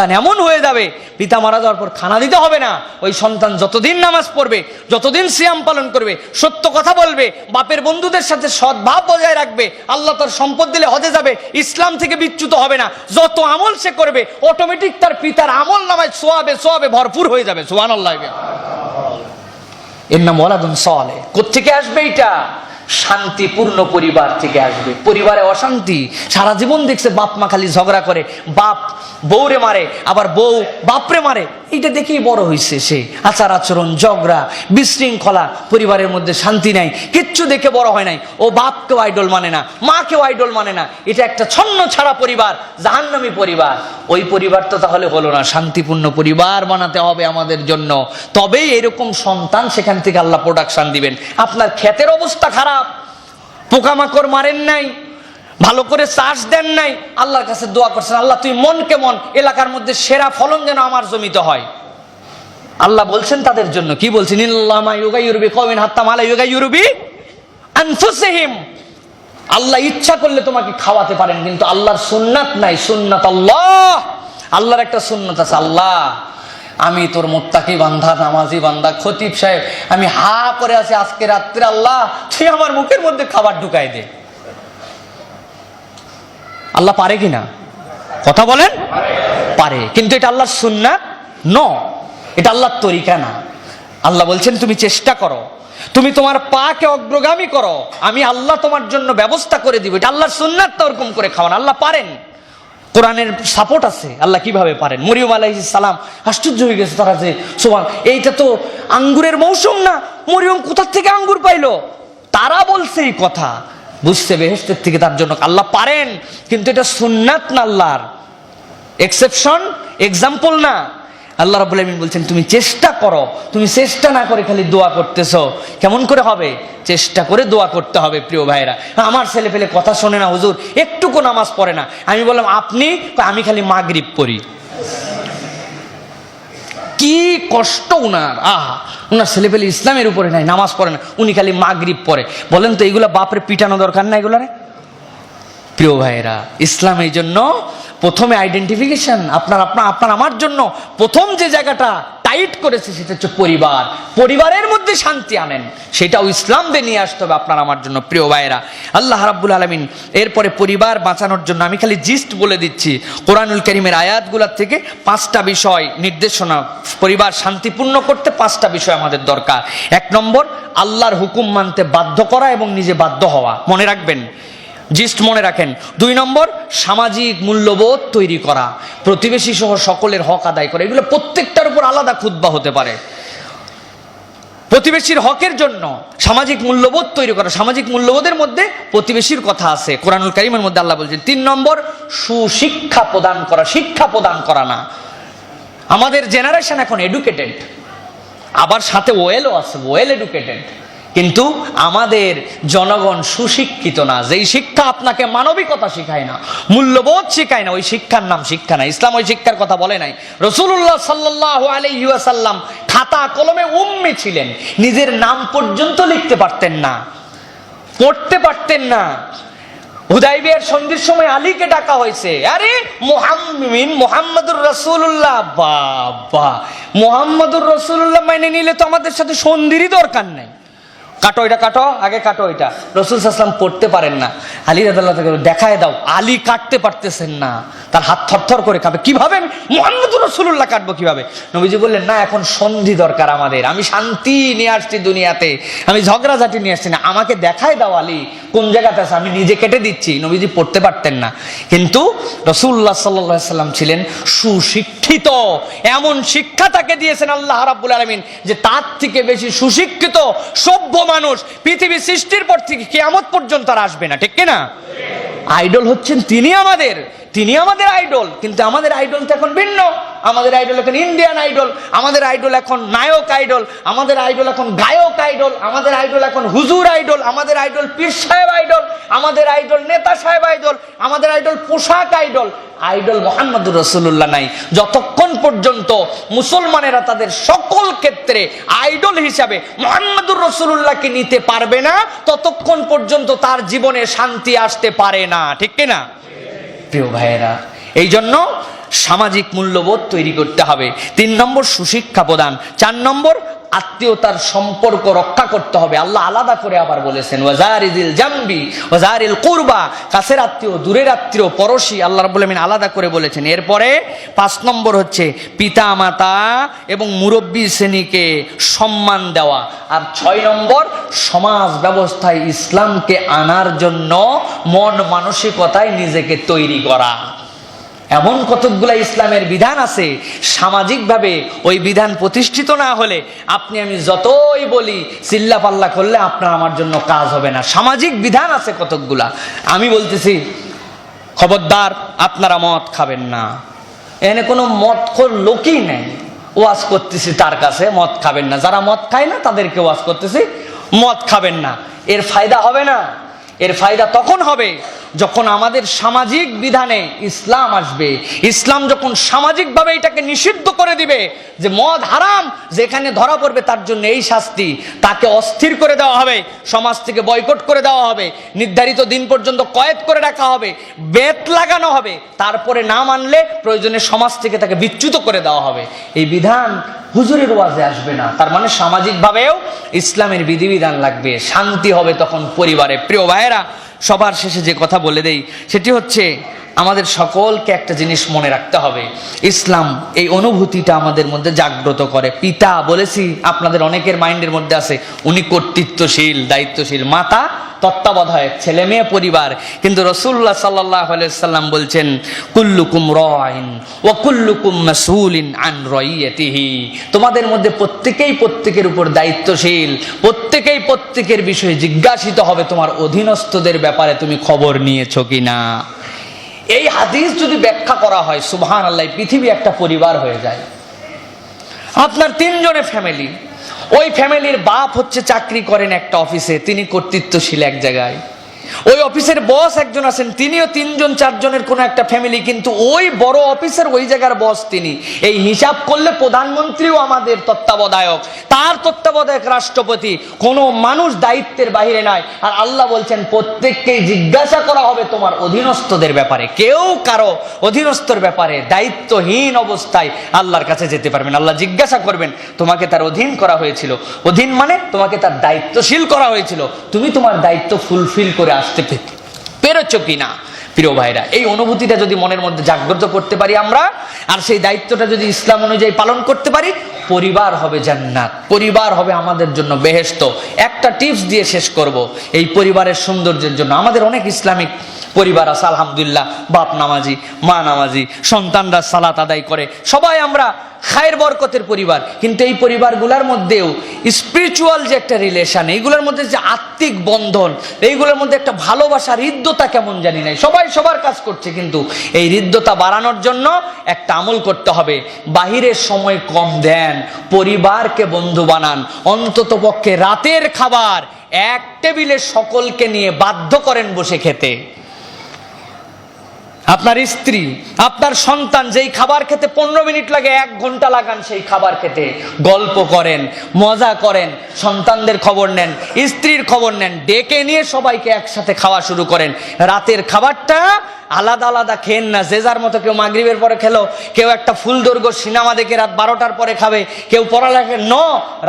সন্তান এমন হয়ে যাবে, পিতা মারা যাওয়ার পর খানা দিতে হবে না। ওই সন্তান যতদিন নামাজ পড়বে, যতদিন সিয়াম পালন করবে, সত্য কথা বলবে, বাপের বন্ধুদের সাথে সদ্ভাব বজায় রাখবে, আল্লাহ তার সম্পদ দিলে হজে যাবে, ইসলাম থেকে বিচ্যুত হবে না। যত আমল সে করবে অটোমেটিক তার পিতার আমল নামায় সোয়াবে সোয়াবে ভরপুর হয়ে যাবে। সোহান আল্লাহ এর নাম ওয়ালাদুন সলে কোথেকে আসবে এটা শান্তিপূর্ণ পরিবার থেকে আসবে। পরিবারে অশান্তি, সারা জীবন দেখছে বাপ মা খালি ঝগড়া করে। বাপ বউরে মারে, আবার বউ বাপরে মারে। এইটা দেখেই বড় হয়েছে সে। আচার আচরণ, ঝগড়া, বিশৃঙ্খলা, পরিবারের মধ্যে শান্তি নাই, কিচ্ছু দেখে বড় হয় নাই। ও বাপকেও আইডল মানে না, মাকেও আইডল মানে না। এটা একটা ছন্ন ছাড়া পরিবার, জাহান্নামী পরিবার। ওই পরিবার তো তাহলে হলো না, শান্তিপূর্ণ পরিবার বানাতে হবে আমাদের জন্য। তবেই এরকম সন্তান সেখান থেকে আল্লাহ প্রোডাকশন দিবেন। আপনার ক্ষেতের অবস্থা খারাপ, পোকামাকড় মারেন নাই ভালো করে চাষ দেন নাই, আল্লাহর কাছে দোয়া করছেন, আল্লাহ তুই মন কেমন? এলাকার মধ্যে সেরা ফলন যেন আমার জমিতে হয়। আল্লাহ বলছেন তাদের জন্য, কি বলছেন? আল্লাহ ইচ্ছা করলে তোমাকে খাওয়াতে পারেন, কিন্তু আল্লাহর সুন্নাত নাই, সুন্নাত আল্লাহ। আল্লাহর একটা সুন্নাত আছে, আল্লাহ, আমি তোর মোত্তাকি বান্ধা নামাজি বান্ধা খতিব সাহেব, আমি হা করে আছি আজকে রাত্রে, আল্লাহ, তুই আমার মুখের মধ্যে খাবার ঢুকাই দে। আল্লাহ পারে কি না? কথা বলেন? পারে। কিন্তু এটা আল্লাহর সুন্নাত ন এটা আল্লাহর তরিকা না। আল্লাহ বলছেন, তুমি চেষ্টা করো। তুমি তোমার পাকে অগ্রগামী করো। আমি আল্লাহ তোমার জন্য ব্যবস্থা করে দিব। এটা আল্লাহর সুন্নাত তো ওরকম করে খাওয়ান। আল্লাহ পারেন। কোরআনের সাপোর্ট আছে। আল্লাহ কীভাবে পারেন? মরিয়ম আলাইহিস সালাম আশ্চর্য হয়ে গেছে তারা যে সোমান এইটা তো আঙ্গুরের মৌসুম না। মরিয়ম কোথার থেকে আঙ্গুর পাইলো? তারা বলছে এই কথা। বুঝতে বেহেস্তের থেকে তার জন্য আল্লাহ পারেন, কিন্তু এটা সুন্নাত না আল্লাহর। এক্সেপশন এক্সাম্পল না। আল্লাহ রাবুল আলমিন বলছেন, তুমি চেষ্টা করো, তুমি চেষ্টা না করে খালি দোয়া করতেছো। কেমন করে হবে? চেষ্টা করে দোয়া করতে হবে, প্রিয় ভাইরা আমার ছেলে পেলে কথা শোনে না, হুজুর, একটুকু নামাজ পড়ে না। আমি বললাম, আপনি আমি খালি মাগরিব পড়ি। কি কষ্ট উনার। আহা, উনার ছেলে পেলে ইসলামের উপরে নাই, নামাজ পড়ে না উনি খালি মাগরিব পড়ে। বলেন তো এইগুলা বাপরে পিটানো দরকার না এগুলারে? প্রিয় ভাইয়েরা, ইসলাম এই জন্য প্রথমে আইডেন্টিফিকেশন আপনার আপনার আপনার, আমার জন্য প্রথম যে জায়গাটা টাইট করেছে, সেটা হচ্ছে পরিবার। পরিবারের মধ্যে শান্তি আনেন। সেটাও ইসলাম দিয়ে নিয়ে আসতে হবে আপনার আমার জন্য, প্রিয় ভাইয়েরা। আল্লাহ রাব্বুল আলমিন এরপরে পরিবার বাঁচানোর জন্য আমি খালি জিস্ট বলে দিচ্ছি। কোরআনুল করিমের আয়াতগুলোর থেকে পাঁচটা বিষয় নির্দেশনা, পরিবার শান্তিপূর্ণ করতে পাঁচটা বিষয় আমাদের দরকার। এক নম্বর, আল্লাহর হুকুম মানতে বাধ্য করা এবং নিজে বাধ্য হওয়া। মনে রাখবেন জিস্ট মনে রাখেন। দুই নম্বর, সামাজিক মূল্যবোধ তৈরি করা। প্রতিবেশী সহ সকলের হক আদায় করা। এগুলো প্রত্যেকটার উপর আলাদা খুদ্া হতে পারে। প্রতিবেশীর হকের জন্য সামাজিক মূল্যবোধ তৈরি করা। সামাজিক মূল্যবোধের মধ্যে প্রতিবেশীর কথা আছে। কোরআনুল কারিমের মধ্যে আল্লাহ বলছেন, তিন নম্বর, সুশিক্ষা প্রদান করা। শিক্ষা প্রদান করা না। আমাদের জেনারেশন এখন এডুকেটেড আবার সাথে ওয়েলও আছে ওয়েল এডুকেটেড কিন্তু আমাদের জনগণ সুশিক্ষিত না, যেই শিক্ষা আপনাকে মানবিকতা শিখায় না, মূল্যবোধ শিখায় না, ওই শিক্ষার নাম শিক্ষা না। ইসলাম ওই শিক্ষার কথা বলে নাই। রসুল্লাহ সাল্লাহ আলাইসাল্লাম খাতা কলমে উম্মি ছিলেন। নিজের নাম পর্যন্ত লিখতে পারতেন না, পড়তে পারতেন না। হুদাইবিয়ার সন্ধির সময় আলীকে ডাকা হয়েছে। আরে, মোহাম্মিন, মোহাম্মদুর রসুল্লাহ বাবা, মোহাম্মদুর রসুল্লাহ মাইনে নিলে তো আমাদের সাথে সন্ধিরই দরকার নেই। কাটো এটা, কাটো? আগে কাটো এটা। রসুল সাল্লাম পড়তে পারেন না। আলী রাদাল্লাহ দেখায় দাও, আলী কাটতে পারতেছেন না। তার হাত থরথর করে কাঁপে। কীভাবে? মোহাম্মদ রসুল্লাহ কাটবো কীভাবে? নবীজি বললেন, না, এখন সন্ধি দরকার আমাদের। আমি শান্তি নিয়ে আসছি দুনিয়াতে। আমি ঝগড়াঝাটি নিয়ে আসছি না। আমাকে দেখায় দাও, আলী। কোন জায়গাতে আছে? আমি নিজে কেটে দিচ্ছি। নবীজি পড়তে পারতেন না। কিন্তু রসুল্লাহ সাল্লাহ সাল্লাম ছিলেন সুশিক্ষিত। এমন শিক্ষা তাকে দিয়েছেন আল্লাহ রাব্বুল আলমিন যে তার থেকে বেশি সুশিক্ষিত, সভ্য মানুষ পৃথিবী সৃষ্টির পর থেকে কেয়ামত পর্যন্ত আর আসবে না, ঠিক কিনা? আইডল হচ্ছেন তিনি আমাদের। তিনি আমাদের আইডল, কিন্তু আমাদের আইডল তো এখন ভিন্ন। আমাদের আইডল এখন ইন্ডিয়ান আইডল, আমাদের আইডল এখন নায়ক আইডল, আমাদের আইডল এখন গায়ক আইডল, আমাদের আইডল এখন হুজুর আইডল, আমাদের আইডল পীর সাহেব আইডল, আমাদের আইডল নেতা সাহেব আইডল, আমাদের আইডল পোশাক আইডল। আইডল মোহাম্মদুর রসুল্লাহ নাই। যতক্ষণ পর্যন্ত মুসলমানেরা তাদের সকল ক্ষেত্রে আইডল হিসাবে মোহাম্মদুর রসুল্লাহকে নিতে পারবে না, ততক্ষণ পর্যন্ত তার জীবনে শান্তি আসতে পারে না। ঠিক কিনা? প্রিয় ভাইয়েরা এই জন্য সামাজিক মূল্যবোধ তৈরি করতে হবে। তিন নম্বর সুশিক্ষা প্রদান, চার নম্বর আত্মীয়তার সম্পর্ক রক্ষা করতে হবে। আল্লাহ আলাদা করে আবার বলেছেন ওয়াজারিদিল জাম্বি, ওয়াজারিল কুরবা কাছের আত্মীয়, দূরের আত্মীয়, পড়োশি, আল্লাহ রাব্বুল আমিন আলাদা করে বলেছেন। এরপরে পাঁচ নম্বর হচ্ছে, পিতা, মাতা এবং মুরব্বী শ্রেণীকে সম্মান দেওয়া। আর ছয় নম্বর, সমাজ ব্যবস্থায় ইসলামকে আনার জন্য মন মানসিকতায় নিজেকে তৈরি করা। এমন কতকগুলা ইসলামের বিধান আছে, সামাজিকভাবে ওই বিধান প্রতিষ্ঠিত না হলে আপনি আমি যতই বলি, চিল্লা পাল্লা করলে আপনার আমার জন্য কাজ হবে না। সামাজিক বিধান আছে কতকগুলা। আমি বলতেছি, খবরদার, আপনারা মদ খাবেন না। এখানে কোনো মদ খোর লোকই নেই। ওয়াজ করতেছি তার কাছে, মদ খাবেন না। যারা মদ খায় না, তাদেরকে ওয়াজ করতেছি, মদ খাবেন না। এর ফায়দা হবে না। এর ফায়দা তখন হবে যখন আমাদের সামাজিক বিধানে ইসলাম আসবে, ইসলাম যখন সামাজিকভাবে এটাকে নিষিদ্ধ করে দিবে যে মদ হারাম, যেখানে ধরা পড়বে তার জন্য এই শাস্তি, তাকে অস্থির করে দেওয়া হবে, সমাজ থেকে বয়কট করে দেওয়া হবে, নির্ধারিত দিন পর্যন্ত কয়েদ করে রাখা হবে, বেত লাগানো হবে, তারপরে না মানলে প্রয়োজনে সমাজ থেকে তাকে বিচ্যুত করে দেওয়া হবে। এই বিধান হুজুরের ওয়াজে আসবে না। তার মানে সামাজিকভাবেও ইসলামের বিধিবিধান লাগবে, শান্তি হবে তখন পরিবারে। প্রিয় ভাইয়েরা সবার শেষে যে কথা বলে দেই, সেটি হচ্ছে আমাদের সকলকে একটা জিনিস মনে রাখতে হবে। ইসলাম এই অনুভূতিটা আমাদের মধ্যে জাগ্রত করে। পিতা, বলেছি, আপনাদের অনেকের মাইন্ডের মধ্যে আছে, উনি কর্তৃত্বশীল, দায়িত্বশীল। মাতা, তত্ত্বাবধায়ক, ছেলে মেয়ে, পরিবার। কিন্তু রসুল্লাহ সাল্লাহ সাল্লাম বলছেন, কুল্লুকুম রয়ন ও কুল্লুকুম মাসুলিন আন রইয়াতিহি। তোমাদের মধ্যে প্রত্যেকেই প্রত্যেকের উপর দায়িত্বশীল প্রত্যেকেই প্রত্যেকের বিষয়ে জিজ্ঞাসিত হবে, তোমার অধীনস্থদের ব্যাপারে তুমি খবর নিয়েছো কিনা? এই হাদিস যদি ব্যাখ্যা করা হয় সুবহান আল্লাহ পৃথিবী একটা পরিবার হয়ে যায়। আপনার তিনজনের ফ্যামিলি, ওই ফ্যামিলির বাপ হচ্ছে চাকরি করেন একটা অফিসে, তিনি কর্তৃত্বশীল এক জায়গায়। ওই অফিসের বস একজন আছেন, তিনিও তিনজন, চারজনের কোনো একটা ফ্যামিলি কিন্তু ওই বড় অফিসের ওই জায়গার বস তিনি। এই হিসাব করলে প্রধানমন্ত্রীও আমাদের তত্ত্বাবধায়ক। তার তত্ত্বাবধায়ক রাষ্ট্রপতি, কোনো মানুষ দায়িত্বের বাইরে নাই। আর আল্লাহ বলছেন, প্রত্যেককেই জিজ্ঞাসা করা হবে তোমার অধীনস্থদের ব্যাপারে। কেউ কারও অধীনস্থর ব্যাপারে দায়িত্বহীন অবস্থায় আল্লাহর কাছে যেতে পারবেন আল্লাহ জিজ্ঞাসা করবেন, তোমাকে তার অধীন করা হয়েছিল। অধীন মানে তোমাকে তার দায়িত্বশীল করা হয়েছিল। তুমি তোমার দায়িত্ব ফুলফিল করে আসতে পেরেছ কিনা? প্রিয় ভাইরা, এই অনুভূতিটা যদি মনের মধ্যে জাগ্রত করতে পারি আমরা, আর সেই দায়িত্বটা যদি ইসলাম অনুযায়ী পালন করতে পারি, পরিবার হবে জান্নাত, পরিবার হবে আমাদের জন্য বেহেস্ত একটা টিপস দিয়ে শেষ করব, এই পরিবারের সৌন্দর্যের জন্য। আমাদের অনেক ইসলামিক পরিবার আছে, আলহামদুলিল্লাহ, বাপ নামাজি, মা নামাজি, সন্তানরা সালাত আদায় করে। সবাই আমরা খায়ের বরকতের পরিবার। কিন্তু এই পরিবারগুলোর মধ্যেও স্পিরিচুয়াল যে একটা রিলেশন এইগুলোর মধ্যে যে আত্মিক বন্ধন, এইগুলোর মধ্যে একটা ভালোবাসা হৃদ্যতা কেমন জানি নাই। সবাই সবার কাজ করছে, কিন্তু এই হৃদ্যতা বাড়ানোর জন্য একটা আমল করতে হবে। বাহিরের সময় কম দেন, পরিবারকে বন্ধু বানান, অন্তত পক্ষে রাতের খাবার এক টেবিলে সকলকে নিয়ে বাধ্য করেন বসে খেতে। আপনার স্ত্রী, আপনার সন্তান যেই খাবার খেতে পনেরো মিনিট লাগে, এক ঘণ্টা লাগান সেই খাবার খেতে। গল্প করেন, মজা করেন, সন্তানদের খবর নেন, স্ত্রীর খবর নেন, ডেকে নিয়ে সবাইকে একসাথে খাওয়া শুরু করেন। রাতের খাবারটা আলাদা আলাদা খেন না, যে যার মতো কেউ মাগরিবের পরে খেলো, কেউ একটা ফুল দৈর্ঘ্য সিনেমা দেখে রাত বারোটার পরে খাবে, কেউ পড়ালেখা ন,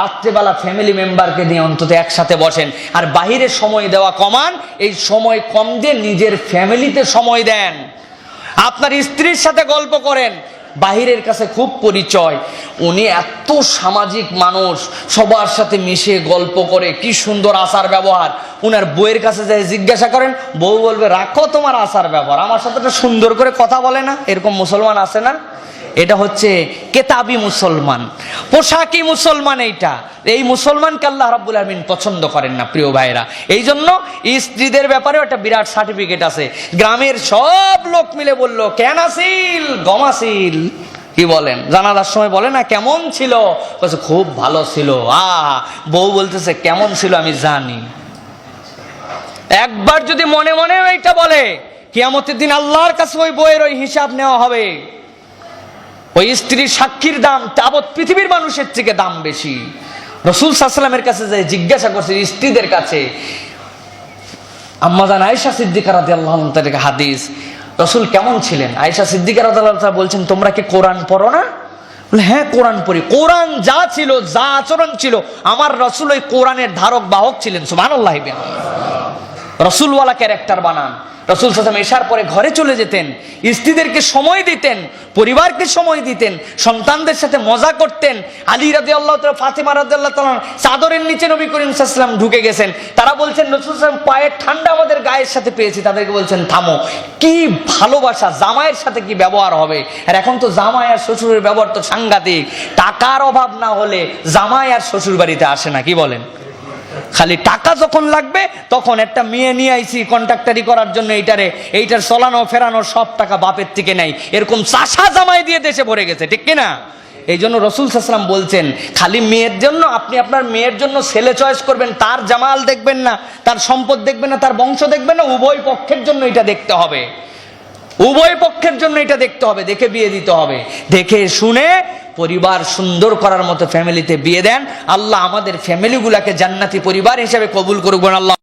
রাত্রেবেলা ফ্যামিলি মেম্বারকে নিয়ে অন্তত একসাথে বসেন। আর বাহিরে সময় দেওয়া কমান, এই সময় কম দিয়ে নিজের ফ্যামিলিতে সময় দেন। আপনার স্ত্রীর সাথে গল্প করেন, বাহিরের কাছে খুব পরিচয়। উনি এত সামাজিক মানুষ, সবার সাথে মিশে গল্প করে, কি সুন্দর আচার ব্যবহার। উনার বইয়ের কাছে যাই জিজ্ঞাসা করেন, বউ বলবে, রাখো তোমার আচার ব্যবহার, আমার সাথে সুন্দর করে কথা বলে না, এরকম মুসলমান আছে না? এটা হচ্ছে কেতাবি মুসলমান। পোশাকি মুসলমান এইটা। এই মুসলমানকে আল্লাহ রাব্বুল আলমিন পছন্দ করেন না, প্রিয় ভাইরা এই জন্য স্ত্রীদের ব্যাপারেও একটা বিরাট সার্টিফিকেট আছে। গ্রামের সব লোক মিলে বলল, কেন আসিল? গমাসিল কি বলেন? জানালার সময় বলে না, কেমন ছিল? খুব ভালো ছিল। আ বউ বলতেছে, কেমন ছিল আমি জানি। একবার যদি মনে মনে এইটা বলে, কিয়ামতের দিন আল্লাহর কাছে ওই বইয়ের ওই হিসাব নেওয়া হবে। ওই স্ত্রীর সাক্ষীর দাম তাবৎ পৃথিবীর মানুষের থেকে দাম বেশি। রসুল সাল্লামের কাছে যে জিজ্ঞাসা করছে স্ত্রীদের কাছে আম্মাজান আয়েশা সিদ্দিকার রাদি আল্লাহ হাদিস, রসুল কেমন ছিলেন? আয়েশা সিদ্দিকার রাদিয়াল্লাহু বলছেন, তোমরা কি কোরআন পড়ো না? হ্যাঁ কোরআন পড়ি। কোরআন যা ছিল, যা আচরণ ছিল, আমার রসুল ওই কোরআনের ধারক বাহক ছিলেন, সুবহানাল্লাহ রসুলওয়ালা ক্যারেক্টার বানান। রসুল সাসাম এসার পরে ঘরে চলে যেতেন, স্ত্রীদেরকে সময় দিতেন, পরিবারকে সময় দিতেন, সন্তানদের সাথে মজা করতেন। আলী রাজি আল্লাহ ফাতেমা রাজি আল্লাহ চাদরের নিচে নবী করিম সাল্লাম ঢুকে গেছেন। তারা বলছেন, রসুল সালাম পায়ের ঠান্ডা আমাদের গায়ের সাথে পেয়েছি। তাদেরকে বলছেন, থামো, কি ভালোবাসা, জামাইয়ের সাথে কি ব্যবহার হবে? আর এখন তো জামাই আর শ্বশুরের ব্যবহার তো সাংঘাতিক। টাকার অভাব না হলে জামাই আর শ্বশুর বাড়িতে আসে না, কি বলেন? খালি টাকা যখন লাগবে, তখন একটা মেয়ে নিয়ে আইছি কন্ট্রাক্টারি করার জন্য এইটারে। এইটার চলানো, ফেরানো সব টাকা বাপের থেকে নাই এরকম চাষা জামাই দিয়ে দেশে ভরে গেছে, ঠিক কিনা? এই জন্য রসুল সাসলাম বলছেন, খালি মেয়ের জন্য, আপনি আপনার মেয়ের জন্য ছেলে চয়েস করবেন, তার জামাল দেখবেন না, তার সম্পদ দেখবেন না, তার বংশ দেখবেন না, উভয় পক্ষের জন্য এটা দেখতে হবে। উভয় পক্ষের জন্য এটা দেখতে হবে, দেখে বিয়ে দিতে হবে। দেখে শুনে পরিবার সুন্দর করার মতো ফ্যামিলিতে বিয়ে দেন, আল্লাহ আমাদের ফ্যামিলিগুলাকে জান্নাতি পরিবার হিসেবে কবুল করবেন আল্লাহ